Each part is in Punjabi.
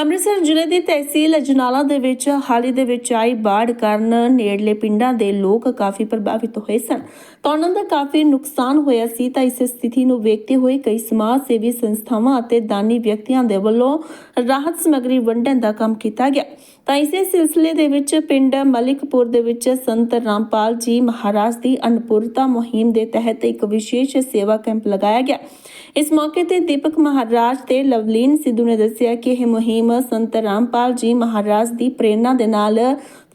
ਅੰਮ੍ਰਿਤਸਰ ਜ਼ਿਲ੍ਹੇ ਦੀ ਤਹਿਸੀਲ ਅਜਨਾਲਾ ਦੇ ਵਿੱਚ ਹਾਲ ਹੀ ਦੇ ਵਿੱਚ ਆਈ ਬਾੜ ਕਾਰਨ ਨੇੜਲੇ ਪਿੰਡਾਂ ਦੇ ਲੋਕ ਕਾਫੀ ਪ੍ਰਭਾਵਿਤ ਹੋਏ ਸਨ। ਤਾਂ ਉਹਨਾਂ ਦਾ ਕਾਫੀ ਨੁਕਸਾਨ ਹੋਇਆ ਸੀ, ਤਾਂ ਇਸ ਸਥਿਤੀ ਨੂੰ ਵੇਖਦੇ ਹੋਏ ਕਈ ਸਮਾਜ ਸੇਵੀ ਸੰਸਥਾਵਾਂ ਅਤੇ ਦਾਨੀ ਵਿਅਕਤੀਆਂ ਦੇ ਵੱਲੋਂ ਰਾਹਤ ਸਮੱਗਰੀ ਵੰਡਣ ਦਾ ਕੰਮ ਕੀਤਾ ਗਿਆ। ਤਾਂ ਇਸੇ ਸਿਲਸਿਲੇ ਦੇ ਵਿੱਚ ਪਿੰਡ ਮਲਿਕਪੁਰ ਦੇ ਵਿੱਚ ਸੰਤ ਰਾਮਪਾਲ ਜੀ ਮਹਾਰਾਜ ਦੀ ਅਨਪੁਰਤਾ ਮੁਹਿੰਮ ਦੇ ਤਹਿਤ ਇੱਕ ਵਿਸ਼ੇਸ਼ ਸੇਵਾ ਕੈਂਪ ਲਗਾਇਆ ਗਿਆ। ਇਸ ਮੌਕੇ ਤੇ ਦੀਪਕ ਮਹਾਰਾਜ ਤੇ ਲਵਲੀਨ ਸਿੱਧੂ ਨੇ ਦੱਸਿਆ ਕਿ ਇਹ ਮੁਹਿੰਮ ਸੰਤ ਰਾਮਪਾਲ ਜੀ ਮਹਾਰਾਜ ਦੀ ਪ੍ਰੇਰਣਾ ਦੇ ਨਾਲ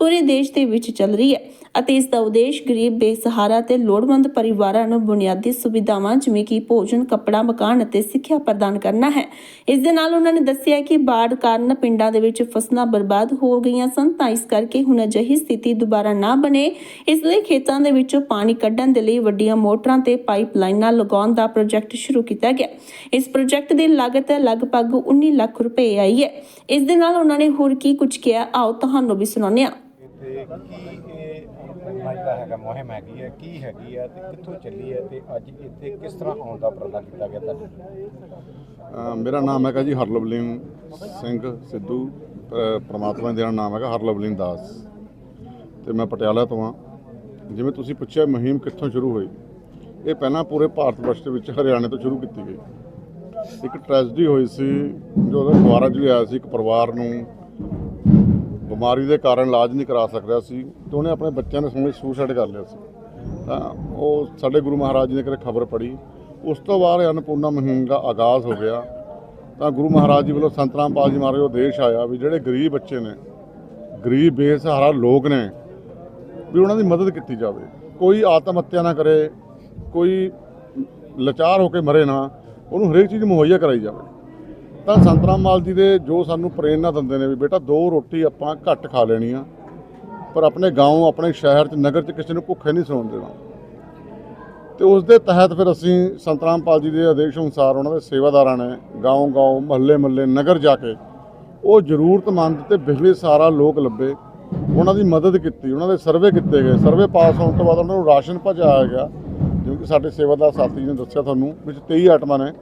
ਪੂਰੇ ਦੇਸ਼ ਦੇ ਵਿੱਚ ਚੱਲ ਰਹੀ ਹੈ ਅਤੇ ਇਸ ਦਾ ਉਦੇਸ਼ ਗਰੀਬ ਬੇਸਹਾਰਾ ਤੇ ਲੋੜਵੰਦ ਪਰਿਵਾਰਾਂ ਨੂੰ ਬੁਨਿਆਦੀ ਸੁਵਿਧਾਵਾਂ ਜਿਵੇਂ ਕਿ ਭੋਜਨ, ਕੱਪੜਾ, ਮਕਾਨ ਅਤੇ ਸਿੱਖਿਆ ਪ੍ਰਦਾਨ ਕਰਨਾ ਹੈ। ਇਸ ਦੇ ਨਾਲ ਉਹਨਾਂ ਨੇ ਦੱਸਿਆ ਕਿ ਬਾੜ ਕਾਰਨ ਪਿੰਡਾਂ ਦੇ ਵਿੱਚ ਫਸਲਾਂ ਬਰਬਾਦ ਹੋ ਗਈਆਂ ਸਨ ਤਾਂ ਇਸ ਕਰਕੇ ਹੁਣ ਅਜਿਹੀ ਸਥਿਤੀ ਦੁਬਾਰਾ ਨਾ ਬਣੇ। ਇਸ ਲਈ ਖੇਤਾਂ ਦੇ ਵਿੱਚੋਂ ਪਾਣੀ ਕੱਢਣ ਦੇ ਲਈ ਵੱਡੀਆਂ ਮੋਟਰਾਂ ਤੇ ਪਾਈਪਲਾਈਨਾਂ ਲਗਾਉਣ ਦਾ ਪ੍ਰੋਜੈਕਟ ਸ਼ੁਰੂ ਕੀਤਾ ਗਿਆ। ਇਸ ਪ੍ਰੋਜੈਕਟ ਦੀ ਲਾਗਤ ਲਗਭਗ 19 ਲੱਖ ਰੁਪਏ ਆਈ ਹੈ। ਇਸ ਦੇ ਨਾਲ ਉਹਨਾਂ ਨੇ ਹੋਰ ਕੀ ਕੁਝ ਕਿਹਾ ਆਓ ਤੁਹਾਨੂੰ ਵੀ ਸੁਣਾਉਂਦੇ ਹਾਂ। ਤੇ ਕੀ ਇਹ ਅਨੁਪੂਰਨਾ ਜਿਹੜਾ ਹੈਗਾ ਮੁਹਿੰਮ ਹੈਗੀ ਹੈ ਕੀ ਹੈਗੀ ਹੈ ਤੇ ਕਿੱਥੋਂ ਚੱਲੀ ਹੈ ਤੇ ਅੱਜ ਇੱਥੇ ਕਿਸ ਤਰ੍ਹਾਂ ਆਉਣ ਦਾ ਉਪਰਾਲਾ ਕੀਤਾ ਗਿਆ ਤੁਹਾਡੇ? ਮੇਰਾ ਨਾਮ ਹੈਗਾ ਜੀ ਹਰਲਵਲੀਨ ਸਿੰਘ ਸਿੱਧੂ ਅ, ਪ੍ਰਮਾਤਮਾ ਦੇ ਨਾਮ ਹੈਗਾ ਹਰਲਵਲੀਨ ਦਾਸ। ਤੇ ਮੈਂ ਪਟਿਆਲਾ ਤੋਂ ਹਾਂ। ਜਿਵੇਂ ਤੁਸੀਂ ਪੁੱਛਿਆ ਮੁਹਿੰਮ ਕਿੱਥੋਂ ਸ਼ੁਰੂ ਹੋਈ ਇਹ ਪਹਿਲਾਂ ਪੂਰੇ ਭਾਰਤ ਵਰਸ਼ ਦੇ ਵਿੱਚ ਹਰਿਆਣੇ ਤੋਂ ਸ਼ੁਰੂ ਕੀਤੀ ਗਈ। ਇੱਕ ਟ੍ਰੈਜਡੀ ਹੋਈ ਸੀ ਜੋ ਉਹਦਾ ਦੁਆਰਾ ਜੀ ਆਇਆ ਸੀ ਇੱਕ ਪਰਿਵਾਰ ਨੂੰ ਬਿਮਾਰੀ ਦੇ ਕਾਰਨ ਇਲਾਜ ਨਹੀਂ ਕਰਾ ਸਕਦਾ ਸੀ ਤੇ ਉਹਨੇ ਆਪਣੇ ਬੱਚਿਆਂ ਦੇ ਸਮੇਂ ਸੁਸਾਈਡ ਕਰ ਲਿਆ ਸੀ। ਤਾਂ ਉਹ ਸਾਡੇ ਗੁਰੂ ਮਹਾਰਾਜ ਜੀ ਨੇ ਕਿਤੇ ਖਬਰ ਪੜੀ ਉਸ ਤੋਂ ਬਾਅਦ ਇਹ ਅੰਨਪੂਰਨਾ ਮੁਹਿੰਮ ਦਾ ਆਗਾਜ਼ ਹੋ ਗਿਆ। ਤਾਂ ਗੁਰੂ ਮਹਾਰਾਜ ਜੀ ਵੱਲੋਂ ਸੰਤ ਰਾਮਪਾਲ ਜੀ ਮਹਾਰਾਜ ਉਹ ਦੇਸ਼ ਆਇਆ ਵੀ ਜਿਹੜੇ ਗਰੀਬ ਬੱਚੇ ਨੇ, ਗਰੀਬ ਬੇਸਹਾਰਾ ਲੋਕ ਨੇ, ਵੀ ਉਹਨਾਂ ਦੀ ਮਦਦ ਕੀਤੀ ਜਾਵੇ। ਕੋਈ ਆਤਮ ਹੱਤਿਆ ਨਾ ਕਰੇ, ਕੋਈ ਲਾਚਾਰ ਹੋ ਕੇ ਮਰੇ ਨਾ, ਉਹਨੂੰ ਹਰੇਕ ਚੀਜ਼ ਮੁਹੱਈਆ ਕਰਾਈ ਜਾਵੇ। ਤਾਂ ਸੰਤ ਰਾਮਪਾਲ ਜੀ ਦੇ ਜੋ ਸਾਨੂੰ ਪ੍ਰੇਰਨਾ ਦਿੰਦੇ ਨੇ ਵੀ ਬੇਟਾ ਦੋ ਰੋਟੀ ਆਪਾਂ ਘੱਟ ਖਾ ਲੈਣੀ ਆ ਪਰ ਆਪਣੇ گاؤں ਆਪਣੇ ਸ਼ਹਿਰ 'ਚ ਨਗਰ 'ਚ ਕਿਸੇ ਨੂੰ ਭੁੱਖੇ ਨਹੀਂ ਸੌਣ ਦੇਣਾ ਤੇ ਉਸ ਦੇ ਤਹਿਤ ਫਿਰ ਅਸੀਂ ਸੰਤ ਰਾਮਪਾਲ ਜੀ ਦੇ ਆਦੇਸ਼ ਅਨੁਸਾਰ ਉਹਨਾਂ ਦੇ ਸੇਵਾਦਾਰਾਂ ਨੇ گاؤں گاؤں ਮਹੱਲੇ ਮਹੱਲੇ ਨਗਰ ਜਾ ਕੇ ਉਹ ਜ਼ਰੂਰਤਮੰਦ ਤੇ ਬਿਜਲੀ ਸਾਰਾ ਲੋਕ ਲੱਭੇ ਉਹਨਾਂ ਦੀ ਮਦਦ ਕੀਤੀ ਉਹਨਾਂ ਦੇ ਸਰਵੇ ਕੀਤੇ ਗਏ ਸਰਵੇ ਪਾਸ ਹੋਣ ਤੋਂ ਬਾਅਦ ਉਹਨਾਂ ਨੂੰ ਰਾਸ਼ਨ ਪਹੁੰਚਾਇਆ ਗਿਆ ਜਿਵੇਂ ਕਿ ਸਾਡੇ ਸੇਵਾਦਾਰ ਸਾਥੀ ਨੇ ਦੱਸਿਆ ਤੁਹਾਨੂੰ ਵਿੱਚ 23 ਆਈਟਮਾਂ ਨੇ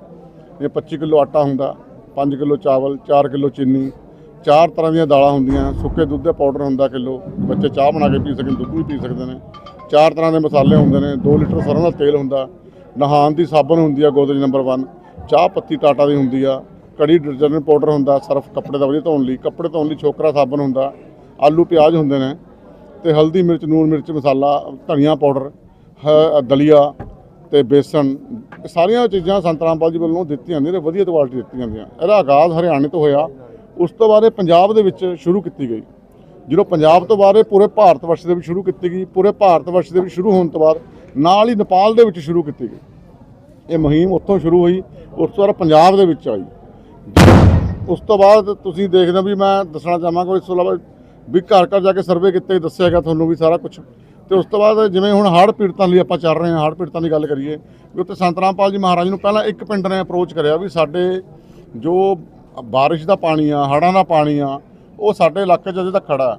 ਇਹ 25 ਕਿਲੋ ਆਟਾ ਹੁੰਦਾ 5 ਕਿਲੋ ਚਾਵਲ 4 ਕਿਲੋ ਚੀਨੀ, ਚਾਰ ਤਰ੍ਹਾਂ ਦੀਆਂ ਦਾਲਾਂ ਹੁੰਦੀਆਂ, ਸੁੱਕੇ ਦੁੱਧ ਦਾ ਪਾਊਡਰ ਹੁੰਦਾ ਕਿਲੋ, ਬੱਚੇ ਚਾਹ ਬਣਾ ਕੇ ਪੀ ਸਕਣ, ਦੁੱਧ ਵੀ ਪੀ ਸਕਦੇ ਨੇ। ਚਾਰ ਤਰ੍ਹਾਂ ਦੇ ਮਸਾਲੇ ਹੁੰਦੇ ਨੇ 2 ਲੀਟਰ ਸਰੋਂ ਦਾ ਤੇਲ ਹੁੰਦਾ ਨਹਾਣ ਦੀ ਸਾਬਣ ਹੁੰਦੀ ਆ ਗੋਦਰੇਜ ਨੰਬਰ 1 ਚਾਹ ਪੱਤੀ ਟਾਟਾ ਦੀ ਹੁੰਦੀ ਆ, ਕੜੀ ਡਿਟਰਜੈਂਟ ਪਾਊਡਰ ਹੁੰਦਾ, ਸਰਫ ਕੱਪੜੇ ਦਾ ਵਧੀਆ ਧੋਣ ਲਈ, ਕੱਪੜੇ ਧੋਣ ਲਈ ਛੋਕਰਾ ਸਾਬਣ ਹੁੰਦਾ, ਆਲੂ ਪਿਆਜ਼ ਹੁੰਦੇ ਨੇ, ਤੇ ਹਲਦੀ ਮਿਰਚ ਨੂਨ ਮਿਰਚ ਮਸਾਲਾ, ਧਨੀਆ ਪਾਊਡਰ ਹ- ਦਲੀਆ ਤੇ ਬੇਸਣ, ਸਾਰੀਆਂ ਚੀਜ਼ਾਂ ਸੰਤ ਰਾਮਪਾਲ ਜੀ ਵੱਲੋਂ ਦਿੱਤੀਆਂ ਜਾਂਦੀਆਂ ਨੇ ਵਧੀਆ ਕੁਆਲਿਟੀ ਦਿੱਤੀਆਂ ਜਾਂਦੀਆਂ ਇਹਦਾ ਆਗਾਜ਼ ਹਰਿਆਣੇ ਤੋਂ ਹੋਇਆ। ਉਸ ਤੋਂ ਬਾਅਦ ਇਹ ਪੰਜਾਬ ਦੇ ਵਿੱਚ ਸ਼ੁਰੂ ਕੀਤੀ ਗਈ। ਜਦੋਂ ਪੰਜਾਬ ਤੋਂ ਬਾਅਦ ਇਹ ਪੂਰੇ ਭਾਰਤ ਵਰਸ਼ ਦੇ ਵਿੱਚ ਸ਼ੁਰੂ ਕੀਤੀ ਗਈ, ਪੂਰੇ ਭਾਰਤ ਵਰਸ਼ ਦੇ ਵਿੱਚ ਸ਼ੁਰੂ ਹੋਣ ਤੋਂ ਬਾਅਦ ਨਾਲ ਹੀ ਨੇਪਾਲ ਦੇ ਵਿੱਚ ਸ਼ੁਰੂ ਕੀਤੀ ਗਈ। ਇਹ ਮੁਹਿੰਮ ਉੱਥੋਂ ਸ਼ੁਰੂ ਹੋਈ, ਉਸ ਤੋਂ ਬਾਅਦ ਪੰਜਾਬ ਦੇ ਵਿੱਚ ਆਈ। ਉਸ ਤੋਂ ਬਾਅਦ ਤੁਸੀਂ ਦੇਖਦੇ ਹੋ ਵੀ ਮੈਂ ਦੱਸਣਾ ਚਾਹਾਂਗਾ ਇਸ ਤੋਂ ਇਲਾਵਾ ਵੀ ਘਰ ਘਰ ਜਾ ਕੇ ਸਰਵੇ ਕੀਤੇ, ਦੱਸਿਆ ਗਿਆ ਤੁਹਾਨੂੰ ਵੀ ਸਾਰਾ ਕੁਝ ਤੇ ਉਸ ਤੋਂ ਬਾਅਦ ਜਿਵੇਂ ਹੁਣ ਹੜ੍ਹ ਪੀੜਤਾਂ ਲਈ ਆਪਾਂ ਚੱਲ ਰਹੇ ਹਾਂ, ਹੜ੍ਹ ਪੀੜਤਾਂ ਦੀ ਗੱਲ ਕਰੀਏ, ਵੀ ਉੱਥੇ ਸੰਤ ਰਾਮਪਾਲ ਜੀ ਮਹਾਰਾਜ ਨੂੰ ਪਹਿਲਾਂ ਇੱਕ ਪਿੰਡ ਨੇ ਅਪਰੋਚ ਕਰਿਆ ਵੀ ਸਾਡੇ ਜੋ ਬਾਰਿਸ਼ ਦਾ ਪਾਣੀ ਆ, ਹੜ੍ਹਾਂ ਦਾ ਪਾਣੀ ਆ, ਉਹ ਸਾਡੇ ਇਲਾਕੇ 'ਚ ਅਜੇ ਤੱਕ ਖੜਾ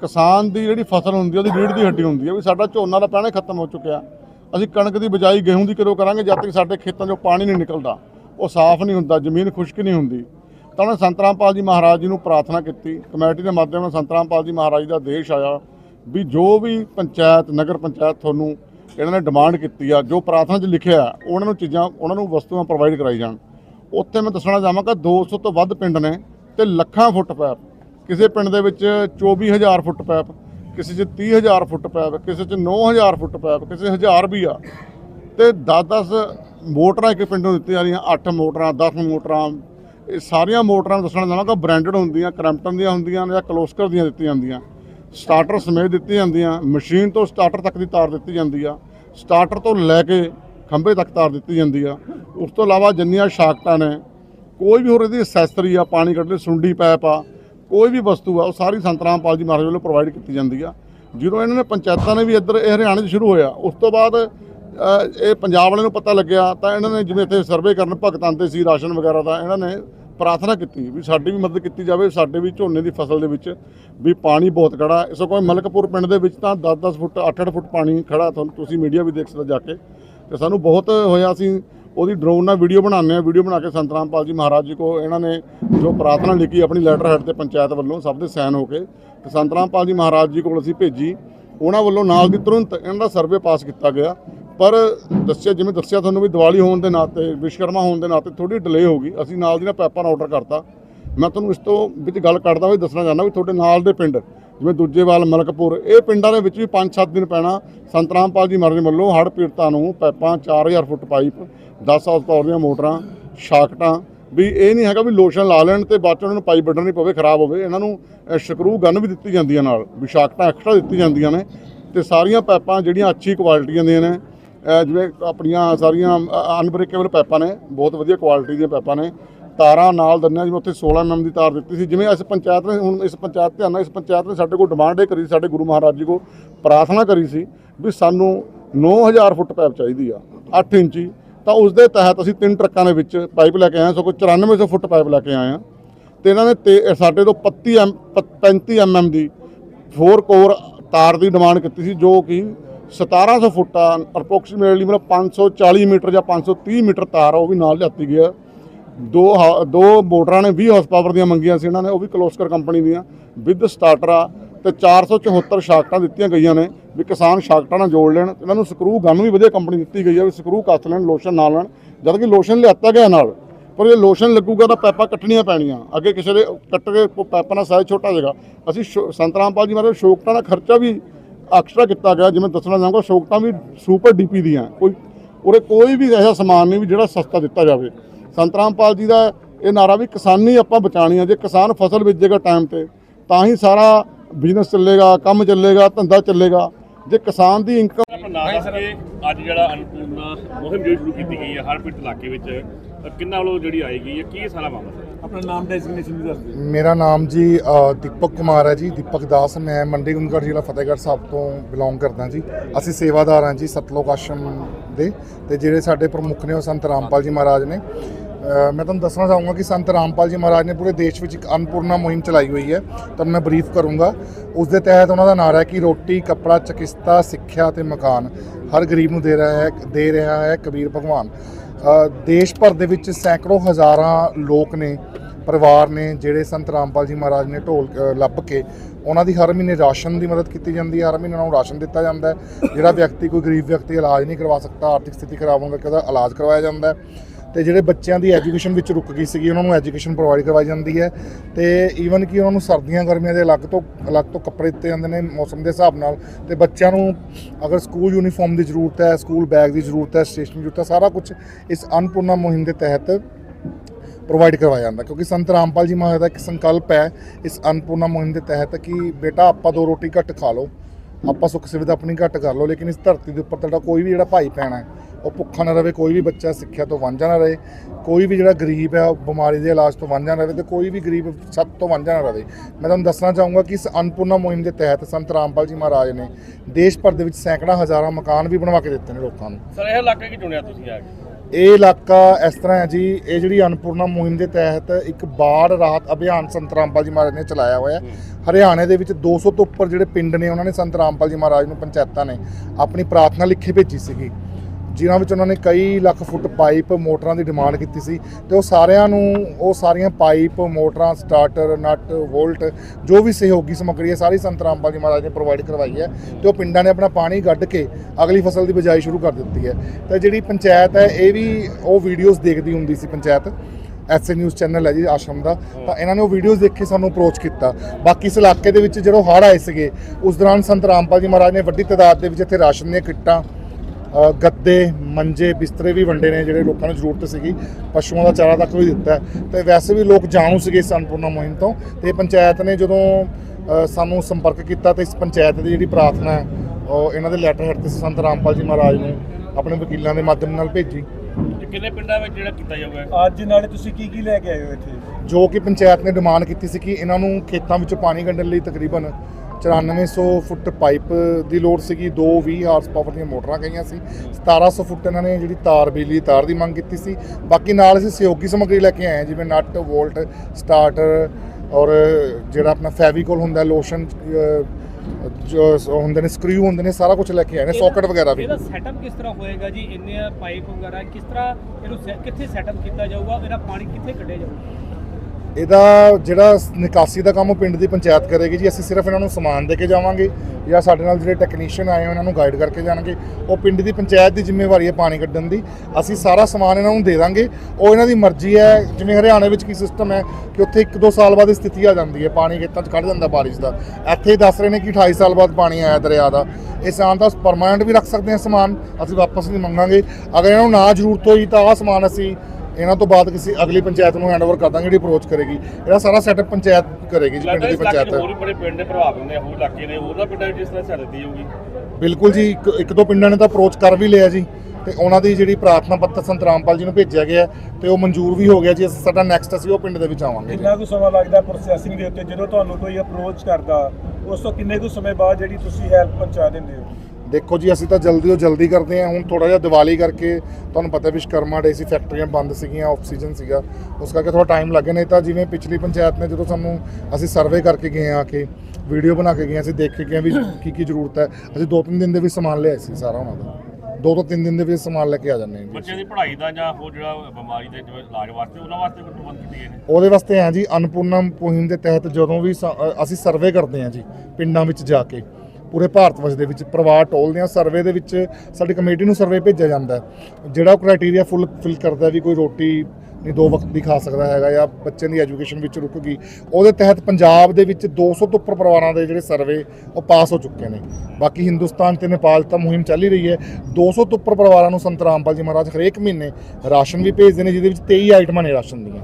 ਕਿਸਾਨ ਦੀ ਜਿਹੜੀ ਫਸਲ ਹੁੰਦੀ ਆ, ਉਹਦੀ ਰੀੜ ਦੀ ਹੱਡੀ ਹੁੰਦੀ ਆ ਵੀ ਸਾਡਾ ਝੋਨਾ ਦਾ ਪਹਿਣੇ ਖਤਮ ਹੋ ਚੁੱਕਿਆ। ਅਸੀਂ ਕਣਕ ਦੀ ਬਿਜਾਈ ਗੇਹੂੰ ਦੀ ਕਦੋਂ ਕਰਾਂਗੇ ਜਦ ਤੱਕ ਸਾਡੇ ਖੇਤਾਂ 'ਚੋਂ ਪਾਣੀ ਨਹੀਂ ਨਿਕਲਦਾ। ਉਹ ਸਾਫ਼ ਨਹੀਂ ਹੁੰਦਾ, ਜ਼ਮੀਨ ਖੁਸ਼ਕ ਨਹੀਂ ਹੁੰਦੀ। ਤਾਂ ਉਹਨੇ ਸੰਤ ਰਾਮਪਾਲ ਜੀ ਮਹਾਰਾਜ ਜੀ ਨੂੰ ਪ੍ਰਾਰਥਨਾ ਕੀਤੀ। ਕਮੇਟੀ ਦੇ ਮਾਧਿਅਮ ਨਾਲ ਸੰਤ ਰਾਮਪਾਲ ਜੀ ਮਹਾਰਾਜ ਦਾ ਦੇਸ਼ ਆਇਆ। ਵੀ ਜੋ ਵੀ ਪੰਚਾਇਤ, ਨਗਰ ਪੰਚਾਇਤ ਤੁਹਾਨੂੰ ਇਹਨਾਂ ਨੇ ਡਿਮਾਂਡ ਕੀਤੀ ਆ, ਜੋ ਪ੍ਰਾਰਥਨਾ 'ਚ ਲਿਖਿਆ, ਉਹਨਾਂ ਨੂੰ ਚੀਜ਼ਾਂ, ਉਹਨਾਂ ਨੂੰ ਵਸਤੂਆਂ ਪ੍ਰੋਵਾਈਡ ਕਰਾਈ ਜਾਣ। ਉੱਥੇ ਮੈਂ ਦੱਸਣਾ ਚਾਹਾਂਗਾ 200 ਤੋਂ ਵੱਧ ਪਿੰਡ ਨੇ ਤੇ ਲੱਖਾਂ ਫੁੱਟ ਪੈਪ। ਕਿਸੇ ਪਿੰਡ ਦੇ ਵਿੱਚ 24000 ਫੁੱਟ ਪੈਪ, ਕਿਸੇ 'ਚ 30000 ਫੁੱਟ ਪੈਪ, ਕਿਸੇ 'ਚ 9000 ਫੁੱਟ ਪੈਪ, ਕਿਸੇ 1000 ਵੀ ਆ। ਤੇ 10-10 ਮੋਟਰਾਂ ਇੱਕ ਪਿੰਡ ਨੂੰ ਦਿੱਤੀਆਂ ਜਾ ਰਹੀਆਂ 8 ਮੋਟਰਾਂ 10 ਮੋਟਰਾਂ, ਇਹ ਸਾਰੀਆਂ ਮੋਟਰਾਂ ਦੱਸਣਾ ਚਾਹਾਂਗਾ ਬ੍ਰਾਂਡਡ ਹੁੰਦੀਆਂ, ਕ੍ਰੈਂਪਟਨ ਦੀਆਂ ਹੁੰਦੀਆਂ ਜਾਂ ਕਲੋਸਕਰ ਦੀਆਂ ਦਿੱਤੀਆਂ ਜਾਂਦੀਆਂ ਸਟਾਰਟਰ ਸਮੇਤ ਦਿੱਤੀਆਂ ਜਾਂਦੀਆਂ, ਮਸ਼ੀਨ ਤੋਂ ਸਟਾਰਟਰ ਤੱਕ ਦੀ ਤਾਰ ਦਿੱਤੀ ਜਾਂਦੀ ਆ, ਸਟਾਰਟਰ ਤੋਂ ਲੈ ਕੇ ਖੰਭੇ ਤੱਕ ਤਾਰ ਦਿੱਤੀ ਜਾਂਦੀ ਆ। ਉਸ ਤੋਂ ਇਲਾਵਾ ਜਿੰਨੀਆਂ ਸ਼ਾਕਟਾਂ ਨੇ, ਕੋਈ ਵੀ ਹੋਰ ਇਹਦੀ ਅਸੈਸਰੀ ਆ, ਪਾਣੀ ਕੱਢਣ ਲਈ ਸੁੰਡੀ ਪੈਪ ਆ, ਕੋਈ ਵੀ ਵਸਤੂ ਆ, ਉਹ ਸਾਰੀ ਸੰਤ ਰਾਮਪਾਲ ਜੀ ਮਹਾਰਾਜ ਵੱਲੋਂ ਪ੍ਰੋਵਾਈਡ ਕੀਤੀ ਜਾਂਦੀ ਆ। ਜਦੋਂ ਇਹਨਾਂ ਨੇ ਪੰਚਾਇਤਾਂ ਨੇ ਵੀ ਇੱਧਰ ਇਹ ਹਰਿਆਣੇ 'ਚ ਸ਼ੁਰੂ ਹੋਇਆ, ਉਸ ਤੋਂ ਬਾਅਦ ਇਹ ਪੰਜਾਬ ਵਾਲਿਆਂ ਨੂੰ ਪਤਾ ਲੱਗਿਆ ਤਾਂ ਇਹਨਾਂ ਨੇ ਜਿਵੇਂ ਇੱਥੇ ਸਰਵੇ ਕਰਨ ਭਗਤ ਆਉਂਦੇ ਸੀ, ਰਾਸ਼ਨ ਵਗੈਰਾ ਦਾ, ਇਹਨਾਂ ਨੇ ਪ੍ਰਾਰਥਨਾ ਕੀਤੀ ਵੀ ਸਾਡੀ ਵੀ ਮਦਦ ਕੀਤੀ ਜਾਵੇ, ਸਾਡੇ ਵੀ ਝੋਨੇ ਦੀ ਫਸਲ ਦੇ ਵਿੱਚ ਵੀ ਪਾਣੀ ਬਹੁਤ ਖੜਾ ਇਸ ਕੋਈ ਮਲਕਪੁਰ ਪਿੰਡ ਦੇ ਵਿੱਚ ਤਾਂ 10-10 ਫੁੱਟ 8-8 ਫੁੱਟ ਪਾਣੀ ਖੜਾ ਤੁਹਾਨੂੰ ਤੁਸੀਂ ਮੀਡੀਆ ਵੀ ਦੇਖ ਸਕਦੇ ਜਾ ਕੇ। ਤੇ ਸਾਨੂੰ ਬਹੁਤ ਹੋਇਆ ਸੀ ਉਹਦੀ ਡਰੋਨ ਨਾਲ ਵੀਡੀਓ ਬਣਾਉਂਦੇ ਆ ਵੀਡੀਓ ਬਣਾ ਕੇ ਸੰਤ ਰਾਮਪਾਲ ਜੀ ਮਹਾਰਾਜ ਜੀ ਕੋ ਇਹਨਾਂ ਨੇ ਜੋ ਪ੍ਰਾਰਥਨਾ ਲਿਖੀ ਆਪਣੀ ਲੈਟਰ ਹੈਡ ਤੇ ਪੰਚਾਇਤ ਵੱਲੋਂ ਸਭ ਦੇ ਸਾਈਨ ਹੋ ਕੇ ਤੇ ਸੰਤ ਰਾਮਪਾਲ ਜੀ ਮਹਾਰਾਜ ਜੀ ਕੋਲ ਅਸੀਂ ਭੇਜੀ। ਉਹਨਾਂ ਵੱਲੋਂ ਨਾਲ ਦੀ ਤੁਰੰਤ ਇਹਨਾਂ ਦਾ ਸਰਵੇ ਪਾਸ ਕੀਤਾ ਗਿਆ। ਪਰ ਦੱਸਿਆ, ਜਿਵੇਂ ਦੱਸਿਆ ਤੁਹਾਨੂੰ ਵੀ ਦੀਵਾਲੀ ਹੋਣ ਦੇ ਨਾਤੇ ਵਿਸ਼ਕਰਮਾ ਹੋਣ ਦੇ ਨਾਤੇ ਥੋੜੀ ਡਿਲੇ ਹੋ ਗਈ। ਅਸੀਂ ਨਾਲ ਦੀ ਨਾਲ ਪੈਪਾਂ ਆਰਡਰ ਕਰਤਾ। ਮੈਂ ਤੁਹਾਨੂੰ ਇਸ ਤੋਂ ਵਿੱਚ ਗੱਲ ਕਰਦਾ ਹੋਈ ਦੱਸਣਾ ਚਾਹੁੰਦਾ ਵੀ ਤੁਹਾਡੇ ਨਾਲ ਦੇ ਪਿੰਡ, ਜਿਵੇਂ ਦੂਜੇਵਾਲ ਮਲਕਪੁਰ, ਇਹ ਪਿੰਡਾਂ ਦੇ ਵਿੱਚ ਵੀ 5-7 ਦਿਨ ਪੈਣਾ। ਸੰਤ ਰਾਮਪਾਲ ਜੀ ਮਹਾਰਾਜ ਵੱਲੋਂ ਹੜ੍ਹ ਪੀੜਤਾਂ ਨੂੰ ਪੈਪਾਂ 4000 ਫੁੱਟ ਪਾਈਪ 10 ਹਾਊਸ ਪਾਵਰ ਦੀਆਂ ਮੋਟਰਾਂ, ਸ਼ਾਕਟਾਂ, ਵੀ ਇਹ ਨਹੀਂ ਹੈਗਾ ਵੀ ਲੋਸ਼ਨ ਲਾ ਲੈਣ ਤੇ ਬਾਅਦ ਚ ਉਹਨਾਂ ਨੂੰ ਪਾਈਪ ਵੱਢਣੀ ਪਵੇ, ਖਰਾਬ ਹੋਵੇ। ਇਹਨਾਂ ਨੂੰ ਸਕਰੂ ਗਨ ਵੀ ਦਿੱਤੀ ਜਾਂਦੀ ਹੈ ਨਾਲ, ਵੀ ਸ਼ਾਕਟਾਂ ਐਕਸਟਰਾ ਦਿੱਤੀ ਜਾਂਦੀਆਂ ਨੇ ਤੇ ਸਾਰੀਆਂ ਪਾਈਪਾਂ ਜਿਹੜੀਆਂ ਅੱਛੀ ਕੁਆਲਿਟੀਆਂ ਦੀਆਂ ਨੇ ਜਿਵੇਂ ਆਪਣੀਆਂ ਸਾਰੀਆਂ ਅਨਬ੍ਰੇਕੇਬਲ ਪਾਈਪਾਂ ਨੇ ਬਹੁਤ ਵਧੀਆ ਕੁਆਲਿਟੀ ਦੀਆਂ ਪਾਈਪਾਂ ਨੇ। ਤਾਰਾਂ ਨਾਲ ਦੰਨਿਆ ਜਿਵੇਂ ਉੱਥੇ 16 mm ਦੀ ਤਾਰ ਦਿੱਤੀ ਸੀ। ਜਿਵੇਂ ਇਸ ਪੰਚਾਇਤ ਨੇ ਹੁਣ ਇਸ ਪੰਚਾਇਤ ਧਿਆਨ ਨਾਲ ਇਸ ਪੰਚਾਇਤ ਨੇ ਸਾਡੇ ਕੋਲ ਡਿਮਾਂਡ ਇਹ ਕਰੀ ਸੀ, ਸਾਡੇ ਗੁਰੂ ਮਹਾਰਾਜ ਜੀ ਕੋ ਪ੍ਰਾਰਥਨਾ ਕਰੀ ਸੀ ਵੀ ਸਾਨੂੰ 9000 ਫੁੱਟ ਪਾਈਪ ਚਾਹੀਦੀ ਆ 8 ਇੰਚੀ। ਤਾਂ ਉਸ ਦੇ ਤਹਿਤ ਅਸੀਂ ਤਿੰਨ ਟਰੱਕਾਂ ਦੇ ਵਿੱਚ ਪਾਈਪ ਲੈ ਕੇ ਆਏ ਹਾਂ ਸੋ ਕੋਈ 9400 ਫੁੱਟ ਪਾਈਪ ਲੈ ਕੇ ਆਏ ਹਾਂ। ਤੇ ਇਹਨਾਂ ਨੇ ਤੇ ਸਾਡੇ ਤੋਂ 35 ਐਮ 35 mm ਦੀ 4 ਕੋਰ ਤਾਰ ਦੀ ਡਿਮਾਂਡ ਕੀਤੀ ਸੀ ਜੋ ਕਿ 1700 ਫੁੱਟ ਆ ਅਪਰੋਕਸੀਮੇਟਲੀ ਮਤਲਬ 540 ਮੀਟਰ ਜਾਂ 530 ਮੀਟਰ ਤਾਰ ਆ, ਉਹ ਵੀ ਨਾਲ ਲਿਆਤੀ ਗਈ ਆ। ਦੋ ਹਾ- ਦੋ ਮੋਟਰਾਂ ਨੇ 20 ਹਾਰਸ ਪਾਵਰ ਦੀਆਂ ਮੰਗੀਆਂ ਸੀ ਇਹਨਾਂ ਨੇ, ਉਹ ਵੀ ਕਲੋਸਕਰ ਕੰਪਨੀ ਦੀਆਂ ਵਿਦ ਸਟਾਰਟਰ ਆ, ਤੇ 474 ਸ਼ਾਕਟਾਂ ਦਿੱਤੀਆਂ ਗਈਆਂ ਨੇ, ਵੀ ਕਿਸਾਨ ਸ਼ਾਕਟਾਂ ਨਾਲ ਜੋੜ ਲੈਣ, ਇਹਨਾਂ ਨੂੰ ਸਕਰੂ ਗਨ ਵੀ ਵਧੀਆ ਕੰਪਨੀ ਦਿੱਤੀ ਗਈ ਆ, ਵੀ ਸਕਰੂ ਕੱਸ ਲੈਣ ਲੋਸ਼ਨ ਨਾਲ ਲੈਣ, ਜਦ ਕਿ ਲੋਸ਼ਨ ਲਿਆਤਾ ਗਿਆ ਨਾਲ, ਪਰ ਇਹ ਲੋਸ਼ਨ ਲੱਗੂਗਾ ਤਾਂ ਪੈਪਾਂ ਕੱਟਣੀਆਂ ਪੈਣੀਆਂ, ਅੱਗੇ ਕਿਸੇ ਦੇ ਕੱਟ ਕੇ ਪ- ਪੈਪਾਂ ਦਾ ਸਾਈਜ਼ ਛੋਟਾ ਜਾਏਗਾ ਅਸੀਂ ਸ਼ੋ- ਸੰਤ ਰਾਮਪਾਲ ਜੀ ਮਤਲਬ ਸ਼ੋਕਟਾਂ ਦਾ ਖਰਚਾ ਵੀ ਐਕਸਟਰਾ ਕੀਤਾ ਗਿਆ ਜਿਵੇਂ ਦੱਸਣਾ ਚਾਹਾਂਗਾ ਸ਼ੋਕਟਾਂ ਵੀ ਸੁਪਰ ਡੀਪੀ ਦੀਆਂ। ਕੋਈ ਉਰੇ ਕੋਈ ਵੀ ਐਸਾ ਸਮਾਨ ਨਹੀਂ ਵੀ ਜਿਹੜਾ ਸਸਤਾ ਦਿੱਤਾ ਜਾਵੇ। ਸੰਤ ਰਾਮਪਾਲ ਜੀ ਦਾ ਇਹ ਨਾਰਾ ਵੀ ਕਿਸਾਨੀ ਆਪਾਂ ਬਚਾਣੀ ਆ ਜੇ ਕਿਸਾਨ ਫਸਲ ਬੀਜੇਗਾ ਟਾਈਮ ਤੇ ਤਾਂ ਹੀ ਸਾਰਾ ਬਿਜ਼ਨਸ ਚੱਲੇਗਾ ਕੰਮ ਚੱਲੇਗਾ ਧੰਦਾ ਚੱਲੇਗਾ। ਜੇ ਕਿਸਾਨ ਦੀ ਇਨਕਮ ਅੱਜ ਜਿਹੜਾ ਅਨਪੂਰਨਾ ਮੁਹਿੰਮ ਜਿਹੜੀ ਸ਼ੁਰੂ ਕੀਤੀ ਗਈ ਹੈ ਹਰ ਪਿੰਡ ਇਲਾਕੇ ਵਿੱਚ ਕਿੰਨਾ ਵੱਲੋਂ ਜਿਹੜੀ ਆਈ ਗਈ ਹੈ? ਕੀ ਇਹ ਸਾਰਾ ਮਾਮਲਾ ਸਰ? ਆਪਣਾ ਨਾਮ ਡੈਜ਼ਿਗਨੇਸ਼ਨ ਵੀ ਦੱਸ ਦਿਓ। ਮੇਰਾ ਨਾਮ ਜੀ ਦੀਪਕ ਕੁਮਾਰ ਹੈ ਜੀ, ਦੀਪਕ ਦਾਸ। ਮੈਂ ਮੰਡੀ ਗੁੰਗੜ ਜ਼ਿਲ੍ਹਾ ਫਤਿਹਗੜ੍ਹ ਸਾਹਿਬ ਤੋਂ ਬਿਲੋਂਗ ਕਰਦਾ ਜੀ। ਅਸੀਂ ਸੇਵਾਦਾਰ ਹਾਂ ਜੀ ਸਤਲੋਕ ਆਸ਼ਰਮ ਦੇ। ਤੇ ਜਿਹੜੇ ਸਾਡੇ ਪ੍ਰਮੁੱਖ ਨੇ ਉਹ ਸੰਤ ਰਾਮਪਾਲ ਜੀ ਮਹਾਰਾਜ ਨੇ। ਮੈਂ ਤੁਹਾਨੂੰ ਦੱਸਣਾ ਚਾਹੂੰਗਾ ਕਿ ਸੰਤ ਰਾਮਪਾਲ ਜੀ ਮਹਾਰਾਜ ਨੇ ਪੂਰੇ ਦੇਸ਼ ਵਿੱਚ ਇੱਕ ਅਨਪੂਰਨਾ ਮੁਹਿੰਮ ਚਲਾਈ ਹੋਈ ਹੈ। ਤੁਹਾਨੂੰ ਮੈਂ ਬਰੀਫ ਕਰੂੰਗਾ। ਉਸ ਦੇ ਤਹਿਤ ਉਹਨਾਂ ਦਾ ਨਾਰਾ ਹੈ ਕਿ ਰੋਟੀ, ਕੱਪੜਾ ਚਿਕਿਤਸਾ ਸਿੱਖਿਆ ਤੇ ਮਕਾਨ। ਹਰ ਗਰੀਬ ਨੂੰ ਦੇ ਰਿਹਾ ਹੈ, ਦੇ ਰਿਹਾ ਹੈ ਕਬੀਰ ਭਗਵਾਨ। ਦੇਸ਼ ਭਰ ਦੇ ਵਿੱਚ ਸੈਂਕੜੋ ਹਜ਼ਾਰਾਂ ਲੋਕ ਨੇ, ਪਰਿਵਾਰ ਨੇ ਜਿਹੜੇ ਸੰਤ ਰਾਮਪਾਲ ਜੀ ਮਹਾਰਾਜ ਨੇ ਢੋਲ ਲੱਭ ਕੇ ਉਹਨਾਂ ਦੀ ਹਰ ਮਹੀਨੇ ਰਾਸ਼ਨ ਦੀ ਮਦਦ ਕੀਤੀ ਜਾਂਦੀ ਹੈ, ਹਰ ਮਹੀਨੇ ਉਹਨਾਂ ਨੂੰ ਰਾਸ਼ਨ ਦਿੱਤਾ ਜਾਂਦਾ ਹੈ। ਜਿਹੜਾ ਵਿਅਕਤੀ ਕੋਈ ਗਰੀਬ ਵਿਅਕਤੀ ਇਲਾਜ ਨਹੀਂ ਕਰਵਾ ਸਕਦਾ, ਆਰਥਿਕ ਸਥਿਤੀ ਖਰਾਬ ਹੋਣ ਕਰਕੇ ਉਹਦਾ ਇਲਾਜ ਕਰਵਾਇਆ ਜਾਂਦਾ ਹੈ। ਤੇ ਜਿਹੜੇ ਬੱਚਿਆਂ ਦੀ ਐਜੂਕੇਸ਼ਨ ਵਿੱਚ ਰੁਕ ਗਈ ਸੀਗੀ, ਉਹਨਾਂ ਨੂੰ ਐਜੂਕੇਸ਼ਨ ਪ੍ਰੋਵਾਈਡ ਕਰਵਾਈ ਜਾਂਦੀ ਹੈ। ਤੇ ਈਵਨ ਕਿ ਉਹਨਾਂ ਨੂੰ ਸਰਦੀਆਂ ਗਰਮੀਆਂ ਦੇ ਅਲੱਗ ਤੋਂ ਅਲੱਗ ਤੋਂ ਕੱਪੜੇ ਦਿੱਤੇ ਜਾਂਦੇ ਨੇ ਮੌਸਮ ਦੇ ਹਿਸਾਬ ਨਾਲ। ਤੇ ਬੱਚਿਆਂ ਨੂੰ ਅਗਰ ਸਕੂਲ ਯੂਨੀਫਾਰਮ ਦੀ ਜ਼ਰੂਰਤ ਹੈ, ਸਕੂਲ ਬੈਗ ਦੀ ਜ਼ਰੂਰਤ ਹੈ ਸਟੇਸ਼ਨਰੀ ਜ਼ਰੂਰਤ ਹੈ, ਸਾਰਾ ਕੁਝ ਇਸ ਅਨਪੂਰਨਾ ਮੁਹਿੰਮ ਦੇ ਤਹਿਤ ਪ੍ਰੋਵਾਈਡ ਕਰਵਾਇਆ ਜਾਂਦਾ। ਕਿਉਂਕਿ ਸੰਤ ਰਾਮਪਾਲ ਜੀ ਮਹਾਰਾਜ ਦਾ ਇੱਕ ਸੰਕਲਪ ਹੈ ਇਸ ਅਨਪੂਰਨਾ ਮੁਹਿੰਮ ਦੇ ਤਹਿਤ ਕਿ ਬੇਟਾ ਆਪਾਂ ਦੋ ਰੋਟੀ ਘੱਟ ਖਾ ਲਓ, ਆਪਾਂ ਸੁੱਖ ਸੁਵਿਧਾ ਆਪਣੀ ਘੱਟ ਕਰ ਲਓ, ਲੇਕਿਨ ਇਸ ਧਰਤੀ ਦੇ ਉੱਪਰ ਤੁਹਾਡਾ ਕੋਈ ਵੀ ਜਿਹੜਾ ਭਾਈ ਭੈਣ ਹੈ ਉਹ ਭੁੱਖਾ ਨਾ ਰਵੇ ਕੋਈ ਵੀ ਬੱਚਾ ਸਿੱਖਿਆ ਤੋਂ ਵਾਂਝਾ ਨਾ ਰਹੇ ਕੋਈ ਵੀ ਜਿਹੜਾ ਗਰੀਬ ਹੈ ਉਹ ਬਿਮਾਰੀ ਦੇ ਇਲਾਜ ਤੋਂ ਵਾਂਝਾ ਨਾ ਰਵੇ ਤੇ ਕੋਈ ਵੀ ਗਰੀਬ ਛੱਤ ਤੋਂ ਵਾਂਝਾ ਨਾ ਰਵੇ ਮੈਂ ਤੁਹਾਨੂੰ ਦੱਸਣਾ ਚਾਹੂੰਗਾ ਕਿ ਇਸ ਅਨਪੂਰਨਾ ਮੁਹਿੰਮ ਦੇ ਤਹਿਤ ਸੰਤ ਰਾਮਪਾਲ ਜੀ ਮਹਾਰਾਜ ਨੇ ਦੇਸ਼ ਭਰ ਦੇ ਵਿੱਚ ਸੈਂਕੜਾ ਹਜ਼ਾਰਾਂ ਮਕਾਨ ਵੀ ਬਣਵਾ ਕੇ ਦਿੱਤੇ ਨੇ ਲੋਕਾਂ ਨੂੰ। ਸਰ ਇਹ ਇਲਾਕਾ ਕੀ ਚੁਣਿਆ ਤੁਸੀਂ ਆ ਕੇ? ਇਹ ਇਲਾਕਾ ਇਸ ਤਰ੍ਹਾਂ ਹੈ ਜੀ ਇਹ ਜਿਹੜੀ ਅਨਪੂਰਨਾ ਮੁਹਿੰਮ ਦੇ ਤਹਿਤ ਇੱਕ ਬਾੜ ਰਾਹਤ ਅਭਿਆਨ ਸੰਤ ਰਾਮਪਾਲ ਜੀ ਮਹਾਰਾਜ ਨੇ ਚਲਾਇਆ ਹੋਇਆ ਹੈ। ਹਰਿਆਣੇ ਦੇ ਵਿੱਚ 200 ਤੋਂ ਉੱਪਰ ਜਿਹੜੇ ਪਿੰਡ ਨੇ ਉਹਨਾਂ ਨੇ ਸੰਤ ਰਾਮਪਾਲ ਜੀ ਮਹਾਰਾਜ ਨੂੰ ਪੰਚਾਇਤਾਂ ਨੇ ਆਪਣੀ ਪ੍ਰਾਰਥਨਾ ਲਿਖੇ ਭੇਜੀ ਸੀਗੀ। ਜਿਨ੍ਹਾਂ ਵਿੱਚ ਉਹਨਾਂ ਨੇ ਕਈ ਲੱਖ ਫੁੱਟ ਪਾਈਪ ਮੋਟਰਾਂ ਦੀ ਡਿਮਾਂਡ ਕੀਤੀ ਸੀ ਤੇ ਉਹ ਸਾਰਿਆਂ ਨੂੰ, ਉਹ ਸਾਰੀਆਂ ਪਾਈਪ, ਮੋਟਰਾਂ, ਸਟਾਰਟਰ, ਨਟ, ਵੋਲਟ, ਜੋ ਵੀ ਸਹਿਯੋਗੀ ਸਮੱਗਰੀ ਹੈ, ਸਾਰੀ ਸੰਤ ਰਾਮਪਾਲ ਜੀ ਮਹਾਰਾਜ ਨੇ ਪ੍ਰੋਵਾਈਡ ਕਰਵਾਈ ਹੈ ਤੇ ਉਹ ਪਿੰਡਾਂ ਨੇ ਆਪਣਾ ਪਾਣੀ ਕੱਢ ਕੇ ਅਗਲੀ ਫਸਲ ਦੀ ਬਿਜਾਈ ਸ਼ੁਰੂ ਕਰ ਦਿੱਤੀ ਹੈ। ਤੇ ਜਿਹੜੀ ਪੰਚਾਇਤ ਹੈ, ਇਹ ਵੀ ਉਹ ਵੀਡੀਓਜ਼ ਦੇਖਦੀ ਹੁੰਦੀ ਸੀ ਪੰਚਾਇਤ। ਐਸਏ ਨਿਊਜ਼ ਚੈਨਲ ਹੈ ਜੀ, ਆਸ਼ਰਮ ਦਾ। ਤਾਂ ਇਹਨਾਂ ਨੇ ਉਹ ਵੀਡੀਓਜ਼ ਦੇਖ ਕੇ ਸਾਨੂੰ ਅਪਰੋਚ ਕੀਤਾ। ਬਾਕੀ ਇਸ ਇਲਾਕੇ ਦੇ ਵਿੱਚ ਜਦੋਂ ਹੜ੍ਹ ਆਏ ਸੀਗੇ, ਉਸ ਦੌਰਾਨ ਸੰਤ ਰਾਮਪਾਲ ਜੀ ਮਹਾਰਾਜ ਨੇ ਵੱਡੀ ਤਾਦਾਦ ਦੇ ਵਿੱਚ ਇੱਥੇ ਰਾਸ਼ਨ ਦੀਆਂ ਕਿੱਟਾਂ ਗੱਦੇ ਮੰਜੇ ਬਿਸਤਰੇ ਵੀ ਵੰਡੇ ਨੇ ਜਿਹੜੇ ਲੋਕਾਂ ਨੂੰ ਜ਼ਰੂਰਤ ਸੀਗੀ ਪਸ਼ੂਆਂ ਦਾ ਚਾਰਾ ਤੱਕ ਵੀ ਦਿੱਤਾ। ਤੇ ਵੈਸੇ ਵੀ ਲੋਕ ਜਾਣੂ ਸੀਗੇ ਇਸ ਅਨਪੂਰਨਾ ਮੁਹਿੰਮ ਤੋਂ। ਤੇ ਪੰਚਾਇਤ ਨੇ ਜਦੋਂ ਸਾਨੂੰ ਸੰਪਰਕ ਕੀਤਾ ਤੇ ਇਸ ਪੰਚਾਇਤ ਦੀ ਜਿਹੜੀ ਪ੍ਰਾਰਥਨਾ ਹੈ ਉਹ ਇਹਨਾਂ ਦੇ ਲੈਟਰ ਹੈਡ ਤੇ ਸੰਤ ਰਾਮਪਾਲ ਜੀ ਮਹਾਰਾਜ ਨੇ ਆਪਣੇ ਵਕੀਲਾਂ ਦੇ ਮਾਧਿਅਮ ਨਾਲ ਭੇਜੀ। ਕਿੰਨੇ ਪਿੰਡਾਂ ਵਿੱਚ ਜਿਹੜਾ ਕੀਤਾ ਜਾਊਗਾ? ਅੱਜ ਨਾਲੇ ਤੁਸੀਂ ਕੀ ਕੀ ਲੈ ਕੇ ਆਏ ਹੋ ਇੱਥੇ? ਜੋ ਕਿ ਪੰਚਾਇਤ ਨੇ ਡਿਮਾਂਡ ਕੀਤੀ ਸੀ ਕਿ ਇਹਨਾਂ ਨੂੰ ਖੇਤਾਂ ਵਿੱਚੋਂ ਪਾਣੀ ਕੱਢਣ ਲਈ ਤਕਰੀਬਨ 9400 ਫੁੱਟ ਪਾਈਪ ਦੀ ਲੋੜ ਸੀਗੀ ਦੋ 20 ਹਾਰਸ ਪਾਵਰ ਦੀਆਂ ਮੋਟਰਾਂ ਗਈਆਂ ਸੀ 1700 ਫੁੱਟ ਇਹਨਾਂ ਨੇ ਜਿਹੜੀ ਤਾਰ ਬਿਜਲੀ ਤਾਰ ਦੀ ਮੰਗ ਕੀਤੀ ਸੀ। ਬਾਕੀ ਨਾਲ ਅਸੀਂ ਸਹਿਯੋਗੀ ਸਮੱਗਰੀ ਲੈ ਕੇ ਆਏ ਜਿਵੇਂ ਨਟ ਵੋਲਟ ਸਟਾਰਟਰ ਔਰ ਜਿਹੜਾ ਆਪਣਾ ਫੈਵੀਕੋਲ ਹੁੰਦਾ ਲੋਸ਼ਨ ਜੋ ਹੁੰਦੇ ਨੇ ਸਕਰੂ ਹੁੰਦੇ ਨੇ ਸਾਰਾ ਕੁਝ ਲੈ ਕੇ ਆਏ ਨੇ ਸੌਕਟ ਵਗੈਰਾ ਵੀ। ਇਹਦਾ ਸੈਟਅਪ ਕਿਸ ਤਰ੍ਹਾਂ ਹੋਏਗਾ ਜੀ? ਇੰਨੇ ਪਾਈਪ ਵਗੈਰਾ ਕਿਸ ਤਰ੍ਹਾਂ ਇਹਨੂੰ ਕਿੱਥੇ ਸੈਟਅਪ ਕੀਤਾ ਜਾਊਗਾ? ਇਹਦਾ ਪਾਣੀ ਕਿੱਥੇ ਕੱਢਿਆ ਜਾਊਗਾ? ਇਹਦਾ ਜਿਹੜਾ ਨਿਕਾਸੀ ਦਾ ਕੰਮ ਉਹ ਪਿੰਡ ਦੀ ਪੰਚਾਇਤ ਕਰੇਗੀ ਜੀ। ਅਸੀਂ ਸਿਰਫ ਇਹਨਾਂ ਨੂੰ ਸਮਾਨ ਦੇ ਕੇ ਜਾਵਾਂਗੇ ਜਾਂ ਸਾਡੇ ਨਾਲ ਜਿਹੜੇ ਟੈਕਨੀਸ਼ੀਅਨ ਆਏ ਉਹਨਾਂ ਨੂੰ ਗਾਈਡ ਕਰਕੇ ਜਾਣਗੇ। ਉਹ ਪਿੰਡ ਦੀ ਪੰਚਾਇਤ ਦੀ ਜ਼ਿੰਮੇਵਾਰੀ ਹੈ ਪਾਣੀ ਕੱਢਣ ਦੀ। ਅਸੀਂ ਸਾਰਾ ਸਮਾਨ ਇਹਨਾਂ ਨੂੰ ਦੇ ਦਾਂਗੇ। ਉਹ ਇਹਨਾਂ ਦੀ ਮਰਜ਼ੀ ਹੈ। ਜਿਵੇਂ ਹਰਿਆਣੇ ਵਿੱਚ ਕੀ ਸਿਸਟਮ ਹੈ ਕਿ ਉੱਥੇ 1-2 ਸਾਲ ਬਾਅਦ ਇਹ ਸਥਿਤੀ ਆ ਜਾਂਦੀ ਹੈ। ਪਾਣੀ ਖੇਤਾਂ 'ਚ ਕੱਢ ਜਾਂਦਾ ਬਾਰਿਸ਼ ਦਾ। ਇੱਥੇ ਦੱਸ ਰਹੇ ਨੇ ਕਿ 28 ਸਾਲ ਬਾਅਦ ਪਾਣੀ ਆਇਆ ਦਰਿਆ ਦਾ। ਇਹ ਸਮਾਨ ਤਾਂ ਪਰਮਾਨੈਂਟ ਵੀ ਰੱਖ ਸਕਦੇ ਹਾਂ ਸਮਾਨ। ਅਸੀਂ ਵਾਪਸ ਵੀ ਮੰਗਾਂਗੇ। ਅਗਰ ਇਹਨਾਂ ਨੂੰ ਨਾ ਜ਼ਰੂਰਤ ਹੋਈ ਤਾਂ ਆਹ ਸਮਾਨ ਅਸੀਂ ਇਹਨਾਂ ਤੋਂ ਬਾਅਦ ਕਿਸੇ ਅਗਲੀ ਪੰਚਾਇਤ ਨੂੰ ਹੈਂਡਓਵਰ ਕਰ ਦਾਂਗੇ ਜਿਹੜੀ ਅਪਰੋਚ ਕਰੇਗੀ। ਇਹਦਾ ਸਾਰਾ ਸੈਟਅਪ ਪੰਚਾਇਤ ਕਰੇਗੀ ਜੀ ਪਿੰਡ ਦੀ ਪੰਚਾਇਤ ਦੇ। ਹੋਰ ਵੀ ਬੜੇ ਪਿੰਡ ਦੇ ਪ੍ਰਭਾਵਿਤ ਨੇ ਹੋਰ ਇਲਾਕੇ ਨੇ ਉਹਨਾਂ ਪਿੰਡਾਂ ਵਿੱਚ ਇਸ ਤਰ੍ਹਾਂ ਦਿੱਤੀ ਜਾਊਗੀ ਬਿਲਕੁਲ ਜੀ ਇੱਕ ਇੱਕ ਦੋ ਪਿੰਡਾਂ ਨੇ ਤਾਂ ਅਪਰੋਚ ਕਰ ਵੀ ਲਿਆ ਜੀ ਤੇ ਉਹਨਾਂ ਦੀ ਜਿਹੜੀ ਪ੍ਰਾਰਥਨਾ ਪੱਤਰ ਸੰਤ ਰਾਮਪਾਲ ਜੀ ਨੂੰ ਭੇਜਿਆ ਗਿਆ ਤੇ ਉਹ ਮਨਜ਼ੂਰ ਵੀ ਹੋ ਗਿਆ ਜੀ ਅਸੀਂ- ਸਾਡਾ ਨੈਕਸਟ ਅਸੀਂ ਉਹ ਪਿੰਡ ਦੇ ਵਿੱਚ ਆਵਾਂਗੇ ਜੀ। ਕਿੰਨਾ ਕੁ ਸਮਾਂ ਲੱਗਦਾ ਪ੍ਰੋਸੈਸਿੰਗ ਦੇ ਉੱਤੇ ਜਦੋਂ ਤੁਹਾਨੂੰ ਕੋਈ ਅਪਰੋਚ ਕਰਦਾ ਉਸ ਤੋਂ ਕਿੰਨੇ ਕੁ ਸਮੇਂ ਬਾਅਦ ਜਿਹੜੀ ਤੁਸੀਂ ਹੈਲਪ ਪਹੁੰਚਾ ਦਿੰਦੇ ਹੋ? ਦੇਖੋ ਜੀ ਅਸੀਂ ਤਾਂ ਜਲਦੀ ਤੋਂ ਜਲਦੀ ਕਰਦੇ ਹਾਂ। ਹੁਣ ਥੋੜਾ ਜਿਹਾ ਦੀਵਾਲੀ ਕਰਕੇ ਤੁਹਾਨੂੰ ਪਤਾ ਵਿਸ਼ਕਰਮਾ ਡੇ ਸੀ ਫੈਕਟਰੀਆਂ ਬੰਦ ਸੀਗੀਆਂ ਆਕਸੀਜਨ ਸੀਗਾ। ਉਸ ਕਰਕੇ ਥੋੜਾ ਟਾਈਮ ਲੱਗਿਆ ਨਹੀਂ ਤਾਂ ਜਿਵੇਂ ਪਿਛਲੀ ਪੰਚਾਇਤ ਨੇ ਜਦੋਂ ਸਾਨੂੰ ਅਸੀਂ ਸਰਵੇ ਕਰਕੇ ਗਏ ਆ ਕੇ ਵੀਡੀਓ ਬਣਾ ਕੇ ਗਏ ਅਸੀਂ ਦੇਖ ਕੇ ਗਏ ਵੀ ਕੀ ਕੀ ਜ਼ਰੂਰਤ ਹੈ। ਅਸੀਂ ਦੋ ਤਿੰਨ ਦਿਨ ਦੇ ਵਿੱਚ ਸਮਾਨ ਲਿਆਏ ਸੀ ਸਾਰਾ ਉਹਨਾਂ ਦਾ। ਦੋ ਤੋਂ ਤਿੰਨ ਦਿਨ ਦੇ ਵਿੱਚ ਸਮਾਨ ਲੈ ਕੇ ਆ ਜਾਂਦੇ ਹਾਂ ਬੱਚਿਆਂ ਦੀ ਪੜ੍ਹਾਈ ਦਾ ਜਾਂ ਹੋਰ ਜਿਹੜਾ ਬਿਮਾਰੀ ਦੇ ਜਿਵੇਂ ਇਲਾਜ ਵਾਸਤੇ ਉਹਨਾਂ ਵਾਸਤੇ ਕੋਈ ਪ੍ਰਬੰਧ ਕੀਤੇ ਗਏ ਨੇ? ਉਹਦੇ ਵਾਸਤੇ ਹੈ ਜੀ ਅਨਪੂਰਨਾ ਮੁਹਿੰਮ ਦੇ ਤਹਿਤ ਜਦੋਂ ਵੀ ਅਸੀਂ ਸਰਵੇ ਕਰਦੇ ਹਾਂ ਜੀ ਪਿੰਡਾਂ ਵਿੱਚ ਜਾ ਕੇ ਪੂਰੇ ਭਾਰਤ ਵਰਸ਼ ਦੇ ਵਿੱਚ ਪਰਿਵਾਰ ਟੋਲਦੇ ਹਾਂ ਸਰਵੇ ਦੇ ਵਿੱਚ ਸਾਡੀ ਕਮੇਟੀ ਨੂੰ ਸਰਵੇ ਭੇਜਿਆ ਜਾਂਦਾ ਜਿਹੜਾ ਉਹ ਕ੍ਰਾਈਟੇਰੀਆ ਫੁੱਲ ਫਿਲ ਕਰਦਾ ਵੀ ਕੋਈ ਰੋਟੀ ਨਹੀਂ ਦੋ ਵਕਤ ਦੀ ਖਾ ਸਕਦਾ ਹੈਗਾ ਜਾਂ ਬੱਚੇ ਦੀ ਐਜੂਕੇਸ਼ਨ ਵਿੱਚ ਰੁਕ ਗਈ, ਉਹਦੇ ਤਹਿਤ ਪੰਜਾਬ ਦੇ ਵਿੱਚ 200 ਤੋਂ ਉੱਪਰ ਪਰਿਵਾਰਾਂ ਦੇ ਜਿਹੜੇ ਸਰਵੇ ਉਹ ਪਾਸ ਹੋ ਚੁੱਕੇ ਨੇ। ਬਾਕੀ ਹਿੰਦੁਸਤਾਨ ਤੇ ਨੇਪਾਲ ਤਾਂ ਮੁਹਿੰਮ ਚੱਲ ਹੀ ਰਹੀ ਹੈ। 200 ਤੋਂ ਉੱਪਰ ਪਰਿਵਾਰਾਂ ਨੂੰ ਸੰਤ ਰਾਮਪਾਲ ਜੀ ਮਹਾਰਾਜ ਹਰੇਕ ਮਹੀਨੇ ਰਾਸ਼ਨ ਵੀ ਭੇਜਦੇ ਨੇ, ਜਿਹਦੇ ਵਿੱਚ 23 ਆਈਟਮਾਂ ਨੇ ਰਾਸ਼ਨ ਦੀਆਂ।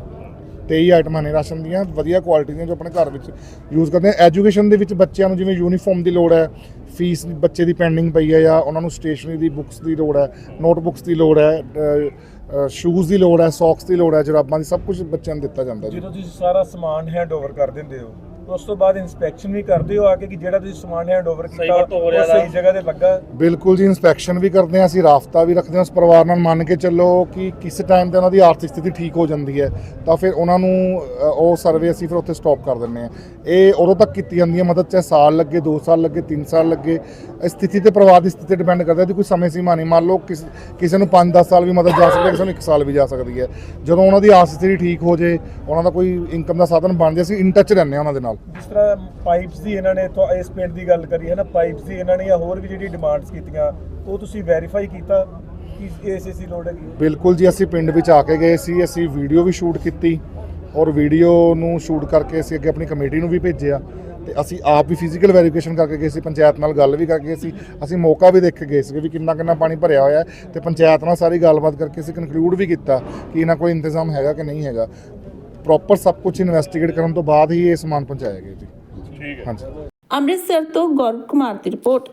23 ਆਈਟਮਾਂ ਨੇ ਰਾਸ਼ਨ ਦੀਆਂ, ਵਧੀਆ ਕੁਆਲਿਟੀ ਦੀਆਂ ਜੋ ਆਪਣੇ ਘਰ ਵਿੱਚ ਯੂਜ਼ ਕਰਦੇ ਆ। ਐਜੂਕੇਸ਼ਨ ਦੇ ਵਿੱਚ ਬੱਚਿਆਂ ਨੂੰ ਜਿਵੇਂ ਯੂਨੀਫਾਰਮ ਦੀ ਲੋੜ ਹੈ ਫੀਸ ਬੱਚੇ ਦੀ ਪੈਂਡਿੰਗ ਪਈ ਹੈ ਜਾਂ ਉਹਨਾਂ ਨੂੰ ਸਟੇਸ਼ਨਰੀ ਦੀ ਬੁੱਕਸ ਦੀ ਲੋੜ ਹੈ ਨੋਟਬੁੱਕਸ ਦੀ ਲੋੜ ਹੈ ਸ਼ੂਜ਼ ਦੀ ਲੋੜ ਹੈ ਸੌਕਸ ਦੀ ਲੋੜ ਹੈ, ਜਰਾਬਾਂ ਦੀ ਸਭ ਕੁਝ ਬੱਚਿਆਂ ਨੂੰ ਦਿੱਤਾ ਜਾਂਦਾ ਜੀ। ਜਦੋਂ ਤੁਸੀਂ ਸਾਰਾ ਸਮਾਨ ਹੈਂਡਓਵਰ ਕਰ ਦਿੰਦੇ ਹੋ ਉਸ ਤੋਂ ਬਾਅਦ ਇਨਸਪੈਕਸ਼ਨ ਵੀ ਕਰਦੇ ਹੋ ਆ ਕੇ ਕਿ ਜਿਹੜਾ ਤੁਸੀਂ ਸਮਾਨ ਹੈਂਡਓਵਰ ਕੀਤਾ ਉਹ ਸਹੀ। ਜਗ੍ਹਾ ਤੇ ਲੱਗਾ? ਬਿਲਕੁਲ ਜੀ ਇਨਸਪੈਕਸ਼ਨ ਵੀ ਕਰਦੇ ਹਾਂ ਅਸੀਂ ਰਾਫਤਾ ਵੀ ਰੱਖਦੇ ਹਾਂ ਉਸ ਪਰਿਵਾਰ ਨਾਲ ਮੰਨ ਕੇ ਚੱਲੋ ਕਿ ਕਿਸ ਟਾਈਮ ਤੇ ਉਹਨਾਂ ਦੀ ਆਰਥਿਕ ਸਥਿਤੀ ਠੀਕ ਹੋ ਜਾਂਦੀ ਹੈ ਤਾਂ ਫਿਰ ਉਹਨਾਂ ਨੂੰ ਉਹ ਸਰਵੇ ਅਸੀਂ ਫਿਰ ਉੱਥੇ ਸਟਾਪ ਕਰ ਦਿੰਦੇ ਹਾਂ। ਇਹ ਉਦੋਂ ਤੱਕ ਕੀਤੀ ਜਾਂਦੀ ਹੈ ਮਦਦ ਚਾਹੇ ਸਾਲ ਲੱਗੇ 2 ਸਾਲ ਲੱਗੇ 3 ਸਾਲ ਲੱਗੇ। ਇਹ ਸਥਿਤੀ ਤੇ ਪਰਿਵਾਰ ਦੀ ਸਥਿਤੀ ਤੇ ਡਿਪੈਂਡ ਕਰਦਾ ਹੈ ਕਿ ਕੋਈ ਸਮੇਂ ਸੀਮਾ ਨਹੀਂ ਮੰਨ ਲਓ ਕਿਸ ਕਿਸੇ ਨੂੰ 5-10 ਸਾਲ ਵੀ ਮਦਦ ਜਾ ਸਕਦੀ ਹੈ ਕਿਸੇ ਨੂੰ 1 ਸਾਲ ਵੀ ਜਾ ਸਕਦੀ ਹੈ। ਜਦੋਂ ਉਹਨਾਂ ਦੀ ਆਰਥਿਕ ਸਥਿਤੀ ਠੀਕ ਹੋ ਜੇ ਉਹਨਾਂ ਦਾ ਕੋਈ ਇਨਕਮ ਦਾ ਸਾਧਨ ਬਣ ਜੇ ਅਸੀਂ ਇਨ ਟੱਚ ਰਹਿੰਦੇ ਹਾਂ ਉਹਨਾਂ ਦੇ ਨਾਲ। ਜਿਸ ਤਰ੍ਹਾਂ ਪਾਈਪਸ ਦੀ ਇਹਨਾਂ ਨੇ ਤੋਂ ਇਸ ਪਿੰਡ ਦੀ ਗੱਲ ਕਰੀ ਹੈ ਨਾ ਪਾਈਪਸ ਦੀ ਇਹਨਾਂ ਨੇ ਜਾਂ ਹੋਰ ਵੀ ਜਿਹੜੀ ਡਿਮਾਂਡਸ ਕੀਤੀਆਂ ਉਹ ਤੁਸੀਂ ਵੈਰੀਫਾਈ ਕੀਤਾ ਕਿ ਦੀ ਲੋੜ ਹੈਗੀ ਬਿਲਕੁਲ ਜੀ ਅਸੀਂ ਪਿੰਡ ਵਿੱਚ ਆ ਕੇ ਗਏ ਸੀ ਅਸੀਂ ਵੀਡੀਓ ਵੀ ਸ਼ੂਟ ਕੀਤੀ ਔਰ ਵੀਡੀਓ ਨੂੰ ਸ਼ੂਟ ਕਰਕੇ ਅਸੀਂ ਅੱਗੇ ਆਪਣੀ ਕਮੇਟੀ ਨੂੰ ਵੀ ਭੇਜਿਆ ਤੇ ਅਸੀਂ ਆਪ ਵੀ ਫਿਜ਼ੀਕਲ ਵੈਰੀਫਿਕੇਸ਼ਨ ਕਰਕੇ ਗਏ ਸੀ ਪੰਚਾਇਤ ਨਾਲ ਗੱਲ ਵੀ ਕਰਕੇ ਗਏ ਸੀ ਅਸੀਂ ਮੌਕਾ ਵੀ ਦੇਖ ਕੇ ਗਏ ਸੀ ਵੀ ਕਿੰਨਾ ਕਿੰਨਾ ਪਾਣੀ ਭਰਿਆ ਹੋਇਆ ਹੈ ਤੇ ਪੰਚਾਇਤ ਨਾਲ ਸਾਰੀ ਗੱਲਬਾਤ ਕਰਕੇ ਅਸੀਂ ਕਨਕਲੂਡ ਵੀ ਕੀਤਾ ਕਿ ਇਹਨਾਂ ਕੋਈ ਇੰਤਜ਼ਾਮ ਹੈਗਾ ਕਿ ਨਹੀਂ ਹੈਗਾ। ਪ੍ਰੋਪਰ ਸਭ ਕੁਝ ਇਨਵੈਸਟੀਗੇਟ ਕਰਨ ਤੋਂ ਬਾਅਦ ਹੀ ਇਹ ਸਮਾਨ ਪਹੁੰਚਾਇਆ ਗਿਆ ਜੀ। ਠੀਕ ਹੈ। ਹਾਂਜੀ। ਅੰਮ੍ਰਿਤਸਰ ਤੋਂ ਗੌਰਵ ਕੁਮਾਰ ਦੀ ਰਿਪੋਰਟ।